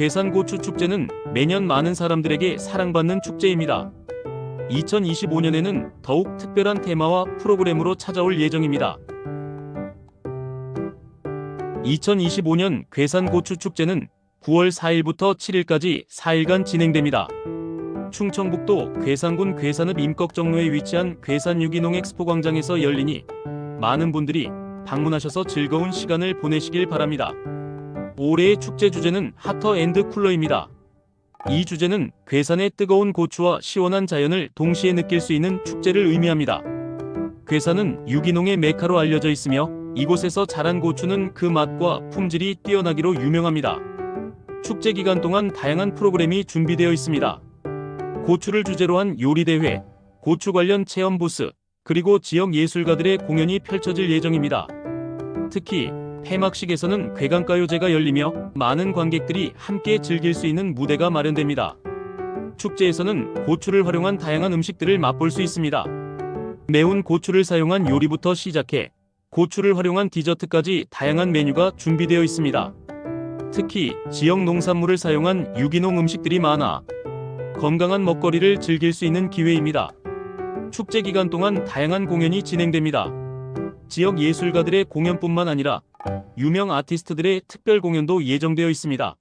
괴산고추 축제는 매년 많은 사람들에게 사랑받는 축제입니다. 2025년에는 더욱 특별한 테마와 프로그램으로 찾아올 예정입니다. 2025년 괴산고추 축제는 9월 4일부터 7일까지 4일간 진행됩니다. 충청북도 괴산군 괴산읍 임꺽정로에 위치한 괴산 유기농 엑스포 광장에서 열리니 많은 분들이 방문하셔서 즐거운 시간을 보내시길 바랍니다. 올해의 축제 주제는 하터 앤드 쿨러입니다. 이 주제는 괴산의 뜨거운 고추와 시원한 자연을 동시에 느낄 수 있는 축제를 의미합니다. 괴산은 유기농의 메카로 알려져 있으며 이곳에서 자란 고추는 그 맛과 품질이 뛰어나기로 유명합니다. 축제 기간 동안 다양한 프로그램이 준비되어 있습니다. 고추를 주제로 한 요리 대회, 고추 관련 체험 부스, 그리고 지역 예술가들의 공연이 펼쳐질 예정입니다. 특히 폐막식에서는 괴강가요제가 열리며 많은 관객들이 함께 즐길 수 있는 무대가 마련됩니다. 축제에서는 고추를 활용한 다양한 음식들을 맛볼 수 있습니다. 매운 고추를 사용한 요리부터 시작해 고추를 활용한 디저트까지 다양한 메뉴가 준비되어 있습니다. 특히 지역 농산물을 사용한 유기농 음식들이 많아 건강한 먹거리를 즐길 수 있는 기회입니다. 축제 기간 동안 다양한 공연이 진행됩니다. 지역 예술가들의 공연뿐만 아니라 유명 아티스트들의 특별 공연도 예정되어 있습니다.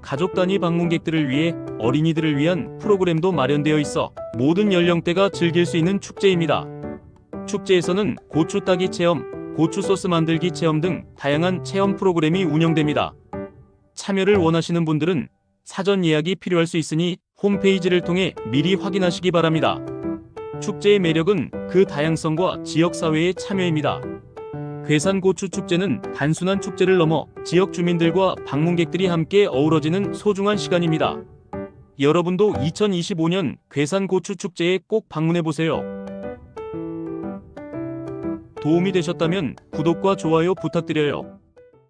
가족 단위 방문객들을 위해 어린이들을 위한 프로그램도 마련되어 있어 모든 연령대가 즐길 수 있는 축제입니다. 축제에서는 고추 따기 체험, 고추 소스 만들기 체험 등 다양한 체험 프로그램이 운영됩니다. 참여를 원하시는 분들은 사전 예약이 필요할 수 있으니 홈페이지를 통해 미리 확인하시기 바랍니다. 축제의 매력은 그 다양성과 지역사회의 참여입니다. 괴산고추 축제는 단순한 축제를 넘어 지역 주민들과 방문객들이 함께 어우러지는 소중한 시간입니다. 여러분도 2025년 괴산고추 축제에 꼭 방문해 보세요. 도움이 되셨다면 구독과 좋아요 부탁드려요.